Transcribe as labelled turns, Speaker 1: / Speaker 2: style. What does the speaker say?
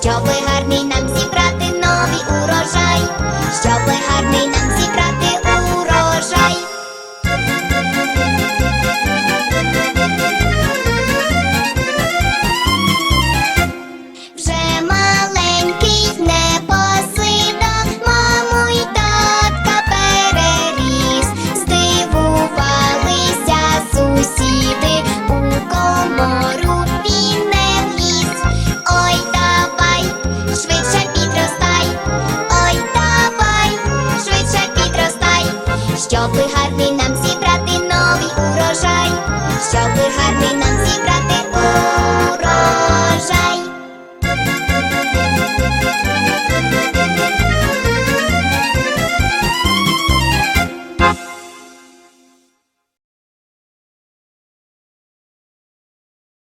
Speaker 1: щоб ви гарний. Щоби гарний нам зібрати новий урожай, щоби гарний нам.